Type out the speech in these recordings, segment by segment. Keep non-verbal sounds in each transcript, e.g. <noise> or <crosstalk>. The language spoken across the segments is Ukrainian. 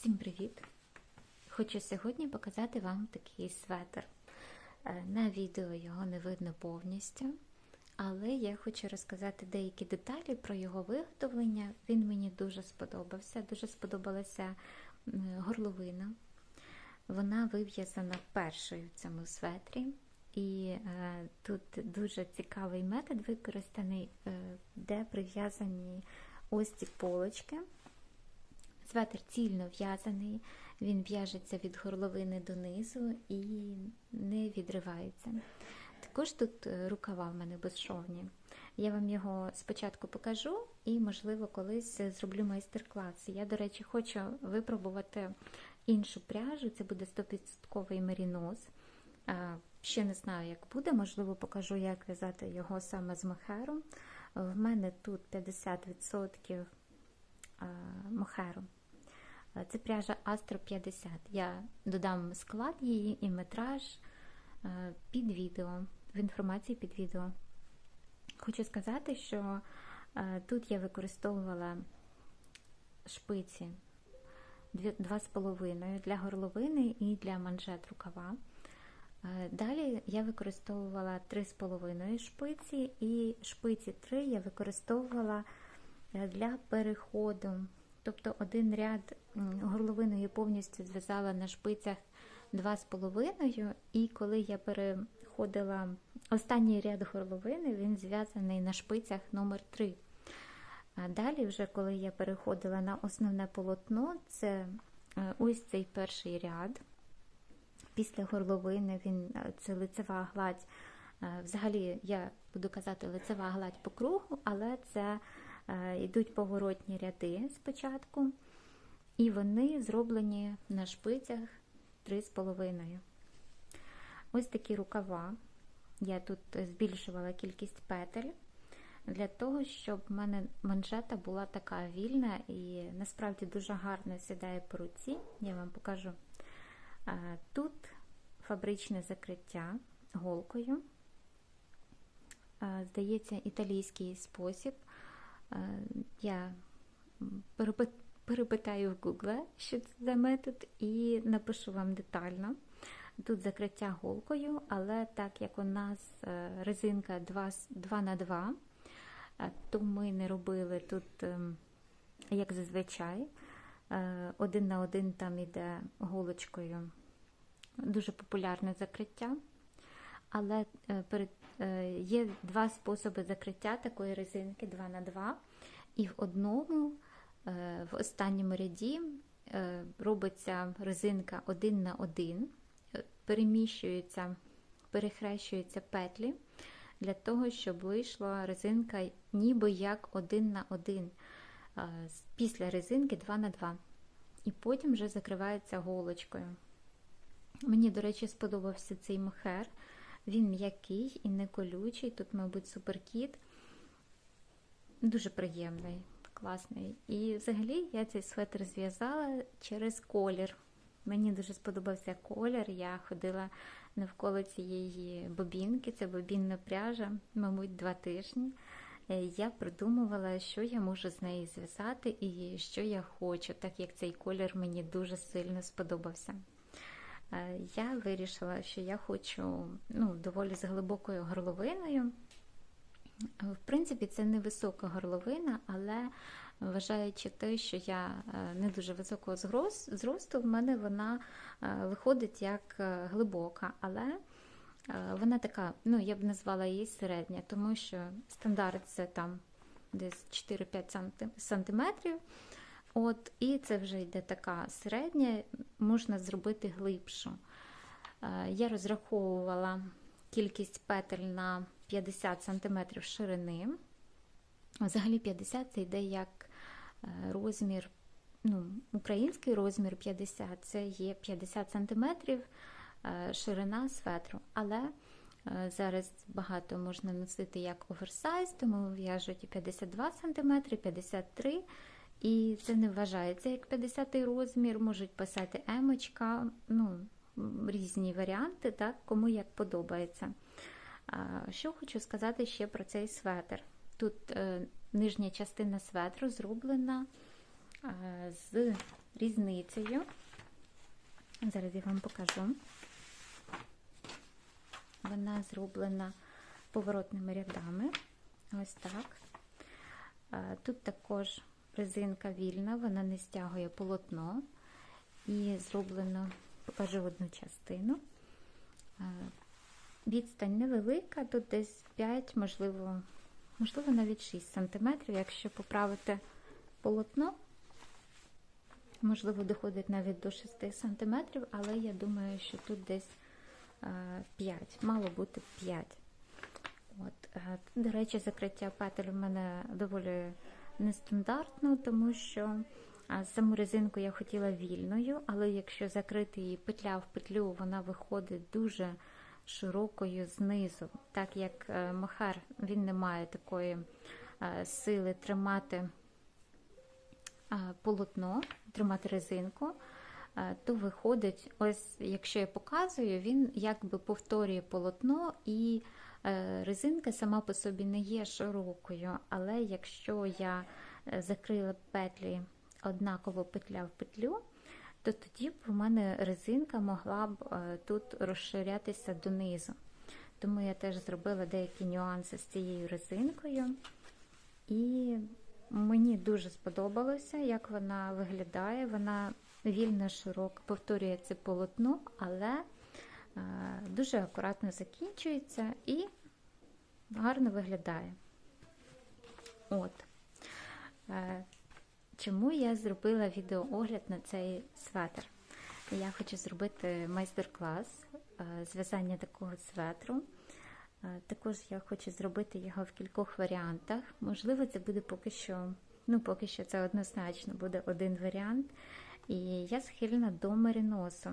Всім привіт! Хочу сьогодні показати вам такий светр. Е, На відео його не видно повністю, але я хочу розказати деякі деталі про його виготовлення. Він мені дуже сподобався. Дуже сподобалася горловина. Вона вив'язана першою в цьому светрі. І е, тут дуже цікавий метод використаний, е, де прив'язані ось ці полочки. Светр цільно в'язаний, він в'яжеться від горловини донизу і не відривається. Також тут е, рукава в мене безшовні. Я вам його спочатку покажу і, можливо, колись зроблю майстер-клас. Я, до речі, хочу випробувати іншу пряжу, це буде 100% мерінос. Е, Ще не знаю, як буде, можливо, покажу, як в'язати його саме з мохером. В мене тут 50% мохеру. Це пряжа Astro 50. Я додам склад її і метраж під відео, в інформації під відео. Хочу сказати, що тут я використовувала шпиці 2,5 для горловини і для манжет рукава. Далі я використовувала 3,5 шпиці, і шпиці 3 я використовувала для переходу. Тобто один ряд горловиною повністю зв'язала на шпицях 2,5, і коли я переходила останній ряд горловини, він зв'язаний на шпицях номер 3 А далі, вже коли я переходила на основне полотно, це ось цей перший ряд. Після горловини він це лицева гладь. Взагалі, я буду казати лицева гладь по кругу, але це йдуть поворотні ряди спочатку, і вони зроблені на шпицях 3,5. Ось такі рукава. Я тут збільшувала кількість петель для того, щоб в мене манжета була така вільна і насправді дуже гарно сідає по руці. Я вам покажу. Тут фабричне закриття голкою. Здається, італійський спосіб. Я перепитаю в Google, що це за метод, і напишу вам детально. Тут закриття голкою, але так як у нас резинка 2 2 на 2 то ми не робили тут, як зазвичай, один на один там іде голочкою. Дуже популярне закриття. Але є два способи закриття такої резинки 2 на 2 І в одному, в останньому ряді, робиться резинка 1 на 1, переміщуються, перехрещуються петлі для того, щоб вийшла резинка ніби як 1 на 1. Після резинки 2 на 2. І потім вже закривається голочкою. Мені, до речі, сподобався цей мохер. Він м'який і не колючий. Тут, мабуть, суперкіт. Дуже приємний, класний. І взагалі я цей светр зв'язала через колір. Мені дуже сподобався колір. Я ходила навколо цієї бобінки, це бобінна пряжа, мабуть, два тижні. Я придумувала, що я можу з неї зв'язати і що я хочу, так як цей колір мені дуже сильно сподобався. Я вирішила, що я хочу ну, доволі з глибокою горловиною. В принципі, це не висока горловина, але вважаючи те, що я не дуже високого зросту, в мене вона виходить як глибока, але вона така, ну, я б назвала її середня, тому що стандарт це там десь 4-5 сантиметрів. От, І це вже йде така середня, можна зробити глибшу. Я розраховувала кількість петель на 50 см ширини. Взагалі 50 це йде як розмір, ну, український розмір 50 це є 50 см ширина светру. Але зараз багато можна носити як оверсайз, тому в'яжуть і 52 см, 53 см. І це не вважається як 50 розмір, можуть писати емочка, ну, різні варіанти, так, кому як подобається. Що хочу сказати ще про цей светр. Тут е, нижня частина светру зроблена е, з різницею. Зараз я вам покажу. Вона зроблена поворотними рядами. Ось так. Е, Тут також резинка вільна, вона не стягує полотно. І зроблено, покажу одну частину. Е, Відстань невелика, тут десь 5, можливо, можливо, навіть 6 см, якщо поправити полотно. Можливо, доходить навіть до 6 см, але я думаю, що тут десь 5, мало бути 5. От, е, до речі, закриття петель у мене доволі нестандартно, тому що саму резинку я хотіла вільною, але якщо закрити її петля в петлю, вона виходить дуже широкою знизу, так як е, махар він не має такої е, сили тримати е, полотно, тримати резинку, то виходить, ось якщо я показую, він якби повторює полотно і резинка сама по собі не є широкою, але якщо я е, закрила петлі однаково петля в петлю, то тоді б у мене резинка могла б е, тут розширятися донизу. Тому я теж зробила деякі нюанси з цією резинкою. І мені дуже сподобалося, як вона виглядає. Вона вільно широка, повторює це полотно, але е, дуже акуратно закінчується і гарно виглядає. От. Е, Чому я зробила відеоогляд на цей светр? Я хочу зробити майстер-клас е, з в'язання такого светру. Е, Також я хочу зробити його в кількох варіантах. Можливо, це буде поки що, ну, поки що це однозначно буде один варіант. І я схильна до мериносу.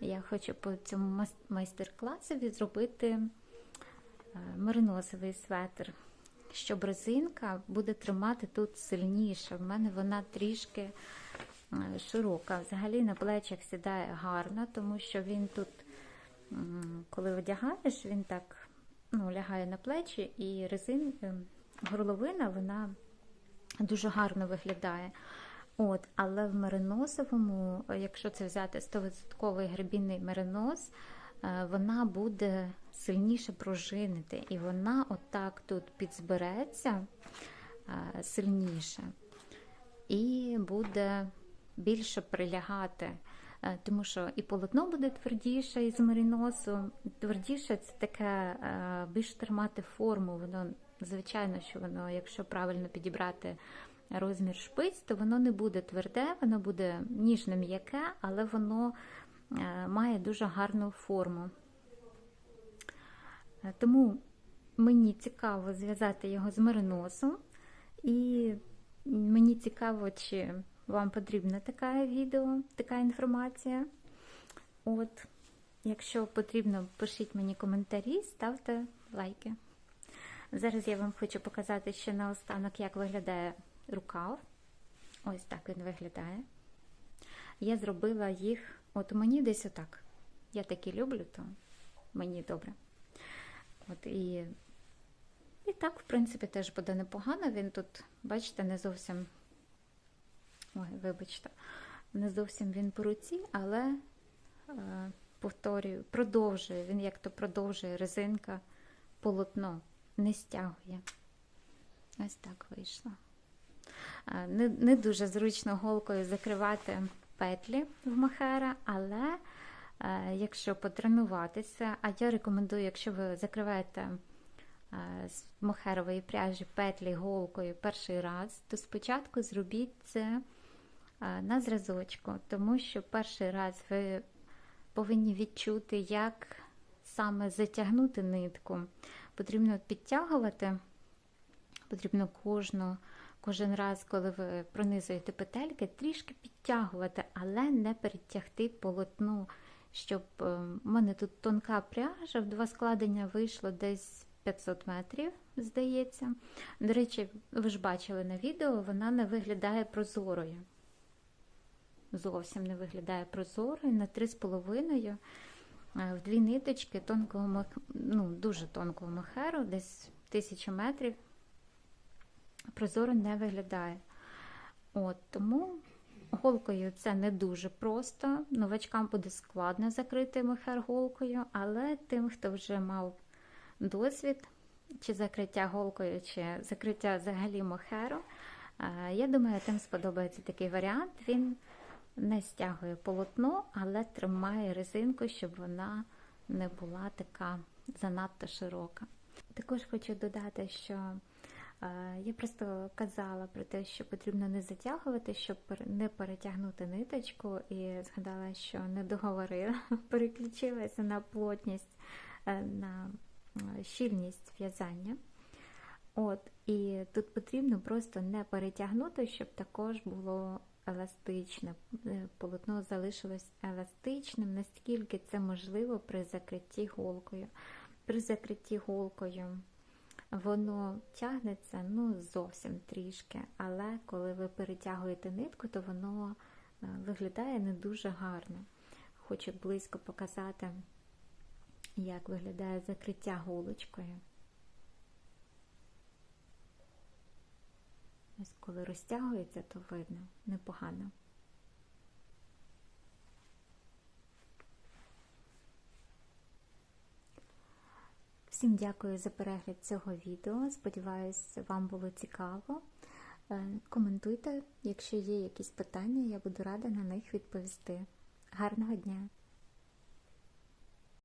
Я хочу по цьому майстер-класові зробити е, мериносовий светр щоб резинка буде тримати тут сильніше. В мене вона трішки е, широка. Взагалі на плечах сідає гарно, тому що він тут, коли одягаєш, він так ну, лягає на плечі, і резин, е, горловина вона дуже гарно виглядає. От, Але в мериносовому, якщо це взяти 100% гребінний меринос, е, вона буде сильніше пружинити, і вона отак тут підзбереться е, сильніше і буде більше прилягати. Е, Тому що і полотно буде твердіше із мериносу. Твердіше це таке більш тримати форму. Воно, звичайно, що воно, якщо правильно підібрати розмір шпиць, то воно не буде тверде, воно буде ніжне м'яке, але воно е, має дуже гарну форму. Е, Тому мені цікаво зв'язати його з мериносом, і мені цікаво, чи вам потрібна така відео, така інформація. От, якщо потрібно, пишіть мені коментарі, ставте лайки. Зараз я вам хочу показати ще наостанок, як виглядає рукав. Ось так він виглядає. Я зробила їх, от мені десь отак. Я такі люблю, то мені добре. От і, і так, в принципі, теж буде непогано. Він тут, бачите, не зовсім. Ой, вибачте, не зовсім він по руці, але е, повторюю, продовжує. Він як то продовжує резинка полотно, не стягує. Ось так вийшло. Е, Не, не дуже зручно голкою закривати петлі в махера, але е, якщо потренуватися, а я рекомендую, якщо ви закриваєте е, з мохерової пряжі петлі голкою перший раз, то спочатку зробіть це на зразочку, тому що перший раз ви повинні відчути, як саме затягнути нитку. Потрібно підтягувати, потрібно кожну, кожен раз, коли ви пронизуєте петельки, трішки підтягувати, але не перетягти полотно, щоб е, у мене тут тонка пряжа, в два складення вийшло десь 500 метрів, здається. До речі, ви ж бачили на відео, вона не виглядає прозорою. Зовсім не виглядає прозорою на 3,5 в дві ниточки тонкого ну, дуже тонкого махеру, десь 1000 метрів. Прозоро не виглядає. От, Тому Голкою це не дуже просто. Новачкам буде складно закрити мохер голкою, але тим, хто вже мав досвід, чи закриття голкою, чи закриття взагалі мохеру, е, я думаю, тим сподобається такий варіант. Він не стягує полотно, але тримає резинку, щоб вона не була така занадто широка. Також хочу додати, що я просто казала про те, що потрібно не затягувати, щоб не перетягнути ниточку, і згадала, що не договорила, <laughs> переключилася на плотність, е, на щільність в'язання. От, І тут потрібно просто не перетягнути, щоб також було еластичне. Е, Полотно залишилось еластичним, наскільки це можливо при закритті голкою. При закритті голкою воно тягнеться ну, зовсім трішки, але коли ви перетягуєте нитку, то воно е, виглядає не дуже гарно. Хочу близько показати, як виглядає закриття голочкою. Ось коли розтягується, то видно непогано. Всім дякую за перегляд цього відео. Сподіваюсь, вам було цікаво. Е, Коментуйте, якщо є якісь питання, я буду рада на них відповісти. Гарного дня!